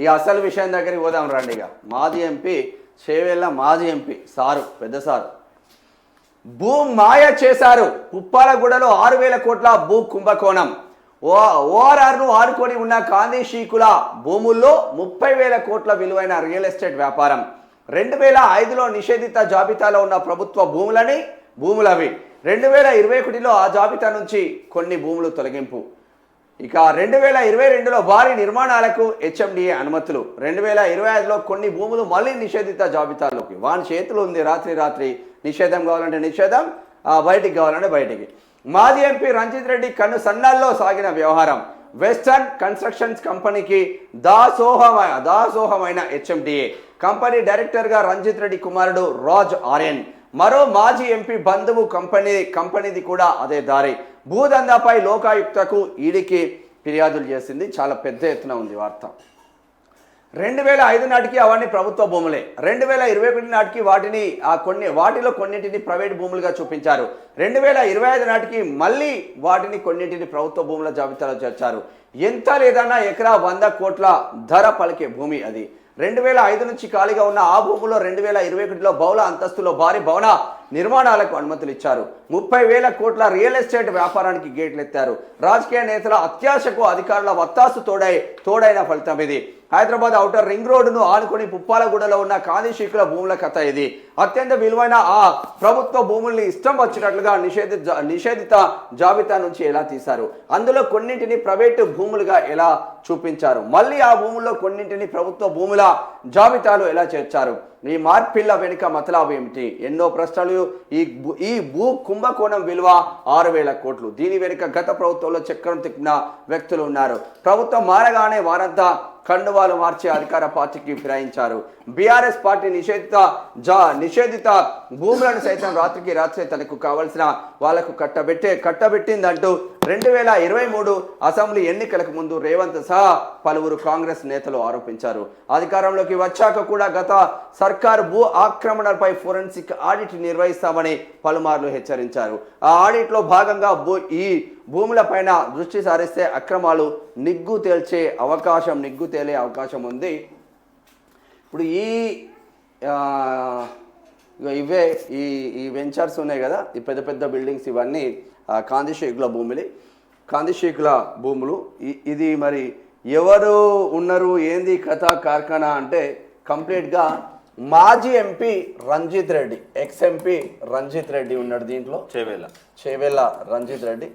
ఈ అసలు విషయం దగ్గరికి పోదాం రండి ఇక. మాజీ ఎంపీ చేవేళ్ళ మాజీ ఎంపీ సారు పెద్ద సారు. భూ మాయ చేశారు. ఉప్పాలగూడలో ఆరు వేల కోట్ల భూ కుంభకోణం. ఓ ఓఆర్ఆర్ను ఆడుకొని ఉన్న కాందీ షీకుల భూముల్లో ముప్పై వేల కోట్ల విలువైన రియల్ ఎస్టేట్ వ్యాపారం. రెండు వేల ఐదులో నిషేధిత జాబితాలో ఉన్న ప్రభుత్వ భూములని భూములవి. రెండు వేల ఇరవై ఒకటిలో ఆ జాబితా నుంచి కొన్ని భూములు తొలగింపు. ఇక రెండు వేల ఇరవై రెండులో భారీ నిర్మాణాలకు హెచ్ఎండిఏ అనుమతులు. రెండు వేల ఇరవై ఐదులో కొన్ని భూములు మళ్ళీ నిషేధిత జాబితాలోకి. వాని చేతులు ఉంది రాత్రి రాత్రి. నిషేధం కావాలంటే నిషేధం బయటికి కావాలంటే బయటికి. మాజీ ఎంపీ రంజిత్ రెడ్డి కన్ను సన్నాల్లో సాగిన వ్యవహారం. వెస్టర్న్ కన్స్ట్రక్షన్స్ కంపెనీకి దాసోహమైన దాసోహమైన హెచ్ఎండిఏ. కంపెనీ డైరెక్టర్గా రంజిత్ రెడ్డి కుమారుడు రాజ్ ఆర్యన్. మరో మాజీ ఎంపీ బంధువు కంపెనీ కంపెనీది కూడా అదే దారి. భూదందాపై లోకాయుక్తకు ఈడీకి ఫిర్యాదులు చేసింది చాలా పెద్ద ఎత్తున ఉంది వార్త. రెండు వేల ఐదు నాటికి అవన్నీ ప్రభుత్వ భూములే. రెండు వేల ఇరవై ఒకటి నాటికి వాటిని ఆ కొన్ని వాటిలో కొన్నింటిని ప్రైవేట్ భూములుగా చూపించారు. రెండు వేల ఇరవై ఐదు నాటికి మళ్ళీ వాటిని కొన్నింటిని ప్రభుత్వ భూముల జాబితాలో చేర్చారు. ఎంత లేదన్నా ఎకరా వంద కోట్ల ధర పలికే భూమి అది. రెండు వేల ఐదు నుంచి ఖాళీగా ఉన్న ఆ భూములో రెండు వేల ఇరవై ఒకటిలో బహుళ అంతస్తులో భారీ భవన నిర్మాణాలకు అనుమతులు ఇచ్చారు ముప్పై వేల కోట్ల రియల్ ఎస్టేట్ వ్యాపారానికి గేట్లు ఎత్తారు రాజకీయ నేతల అత్యాశకు అధికారుల వత్తాసు తోడై తోడైన ఫలితం ఇది. హైదరాబాద్ ఔటర్ రింగ్ రోడ్డును ఆనుకుని పుప్పాలగూడలో ఉన్న కాందిశీకుల భూముల కథ ఇది. అత్యంత విలువైన ఆ ప్రభుత్వ భూముల్ని ఇష్టం వచ్చినట్లుగా నిషేధిత నిషేధిత జాబితా నుంచి ఎలా తీశారు? అందులో కొన్నింటిని ప్రైవేటు భూములుగా ఎలా చూపించారు? మళ్ళీ ఆ భూముల్లో కొన్నింటిని ప్రభుత్వ భూముల జాబితాలో ఎలా చేర్చారు? ఈ మార్పిల్ల వెనుక మతలాభం ఏమిటి? ఎన్నో ప్రశ్నలు ఈ ఈ భూ కుంభకోణం విలువ ఆరు వేల కోట్లు. దీని వెనుక గత ప్రభుత్వంలో చక్రం తిప్పిన వ్యక్తులు ఉన్నారు. ప్రభుత్వం మారగానే వారంతా కండువాలు మార్చి అధికార పార్టీకి ఫిరాయించారు. బీఆర్ఎస్ పార్టీ నిషేధిత జా నిషేధిత భూములను సైతం రాత్రికి రాత్రి తనకు కావలసిన వాళ్ళకు కట్టబెట్టే కట్టబెట్టిందంటూ రెండు వేల ఇరవై మూడు అసెంబ్లీ ఎన్నికలకు ముందు రేవంత్ సహా పలువురు కాంగ్రెస్ నేతలు ఆరోపించారు. అధికారంలోకి వచ్చాక కూడా గత సర్కారు భూ ఆక్రమణలపై ఫోరెన్సిక్ ఆడిట్ నిర్వహిస్తామని పలుమార్లు హెచ్చరించారు. ఆ ఆడిట్లో భాగంగా భూ ఈ భూములపైన దృష్టి సారిస్తే అక్రమాలు నిగ్గు తేల్చే అవకాశం నిగ్గు తేలే అవకాశం ఉంది. ఇప్పుడు ఈ ఇగో ఇవే ఈ ఈ వెంచర్స్ ఉన్నాయి కదా ఈ పెద్ద పెద్ద బిల్డింగ్స్ ఇవన్నీ ఆ, కాందిశేఖుల భూములు. కాందిశేఖుల భూములు ఇది మరి ఎవరు ఉన్నారు ఏంది కథ కార్ఖానా అంటే కంప్లీట్గా మాజీ MP Ranjith Reddy ex MP Ranjith Reddy ఉన్నాడు దీంట్లో. చేవేళ్ళ. చేవెళ్ళ రంజిత్ రెడ్డి.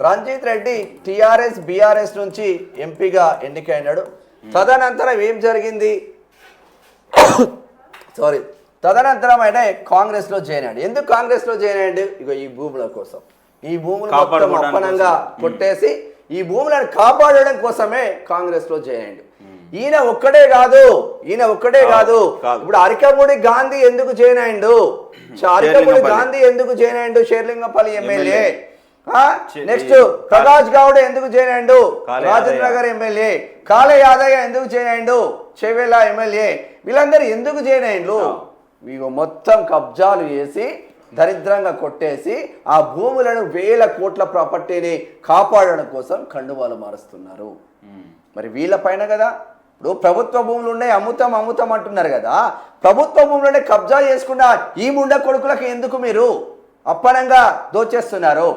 రంజిత్ రెడ్డి టిఆర్ఎస్ బీఆర్ఎస్ నుంచి ఎంపీగా ఎన్నికైనాడు. తదనంతరం ఏం జరిగింది? సారీ తదనంతరం ఆయన కాంగ్రెస్లో జాయిన్ అయ్యాడు. ఎందుకు కాంగ్రెస్లో జాయిన్ అయ్యాడు? ఇగో ఈ భూముల కోసం. ఈ భూములు మొత్తం అప్పనంగా కొట్టేసి ఈ భూములను కాపాడడం కోసమే కాంగ్రెస్లో జాయిన్ అయ్యాడు. ఈయన ఒక్కడే కాదు ఈయన ఒక్కడే కాదు. ఇప్పుడు అరికపూడి గాంధీ ఎందుకు జాయిన్ అరికపూడి షేర్లింగంపల్లి. గాంధీ ఎందుకు జాయిన్ అయ్యిండు? షేర్లింగపల్లి ఎమ్మెల్యే. నెక్స్ట్ ప్రకాష్ గౌడ్ ఎందుకు జాయిన్ అయ్యిండు? కాళే రాజేంద్ర. నగర్ ఎమ్మెల్యే. కాళే యాదయ్య ఎందుకు జాయిన్ అయ్యిండు? చెవేల ఎమ్మెల్యే. వీళ్ళందరూ ఎందుకు జాయిన్ ఇగో మొత్తం కబ్జాలు చేసి దరిద్రంగా కొట్టేసి ఆ భూములను వేల కోట్ల ప్రాపర్టీని కాపాడడం కోసం కండువాలు మారుస్తున్నారు. మరి వీళ్ళపైన కదా? ఇప్పుడు ప్రభుత్వ భూములు ఉన్నాయి అమ్ముతాం అమ్ముతాం అంటున్నారు కదా? ప్రభుత్వ భూములనే కబ్జా చేసుకున్న ఈ ముండ కొడుకులకు ఎందుకు మీరు అప్పనంగా దోచేస్తున్నారు?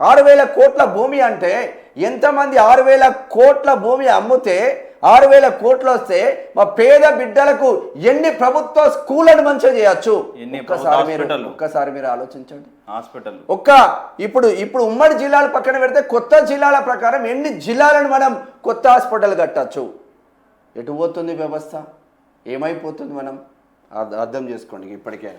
ఆరు వేల కోట్ల భూమి అంటే ఎంతమంది ఆరు వేల కోట్ల భూమి అమ్మితే ఆరు వేల కోట్లు వస్తే మా పేద బిడ్డలకు ఎన్ని ప్రభుత్వ స్కూళ్ళను మంచిగా చేయొచ్చు? ఒక్కసారి మీరు. ఒక్కసారి మీరు ఆలోచించండి. హాస్పిటల్ ఒక్క ఇప్పుడు ఇప్పుడు ఉమ్మడి జిల్లాల పక్కన పెడితే కొత్త జిల్లాల ప్రకారం ఎన్ని జిల్లాలను మనం కొత్త హాస్పిటల్ కట్టచ్చు? ఎటు పోతుంది వ్యవస్థ? ఏమైపోతుంది మనం? అర్థం చేసుకోండి ఇప్పటికే.